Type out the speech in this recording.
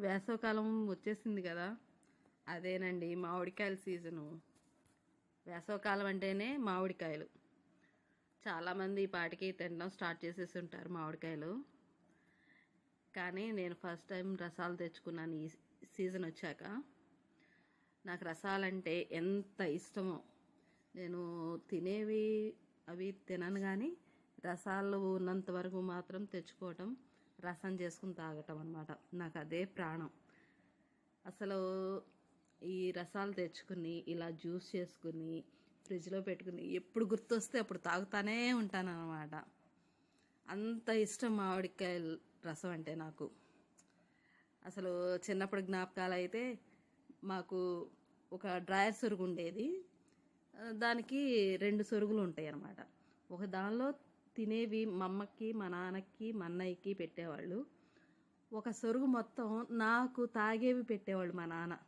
వేసవకాలం వచ్చేసింది కదా. అదేనండి మామిడికాయల సీజను. వేసవకాలం అంటేనే మామిడికాయలు. చాలామంది ఈ పాటికి తినడం స్టార్ట్ చేసేసి ఉంటారు మామిడికాయలు. కానీ నేను ఫస్ట్ టైం రసాలు తెచ్చుకున్నాను ఈ సీజన్ వచ్చాక. నాకు రసాలంటే ఎంత ఇష్టమో. నేను తినేవి అవి తినను కానీ రసాలు ఉన్నంత వరకు మాత్రం తెచ్చుకోవటం రసం చేసుకుని తాగటం అనమాట నాకు అదే ప్రాణం. అసలు ఈ రసాలు తెచ్చుకుని ఇలా జ్యూస్ చేసుకుని ఫ్రిడ్జ్లో పెట్టుకుని ఎప్పుడు గుర్తొస్తే అప్పుడు తాగుతానే ఉంటాను అనమాట అంత ఇష్టం మామిడికాయ రసం అంటే నాకు. అసలు చిన్నప్పుడు జ్ఞాపకాలు అయితే మాకు ఒక డ్రాయర్ సొరుగు ఉండేది. దానికి రెండు సొరుగులు ఉంటాయి అన్నమాట ఒక దానిలో తినేవి మా అమ్మకి మా నాన్నకి మా అన్నయ్యకి పెట్టేవాళ్ళు. ఒక సొరుగు మొత్తం నాకు తాగేవి పెట్టేవాళ్ళు మా నాన్న.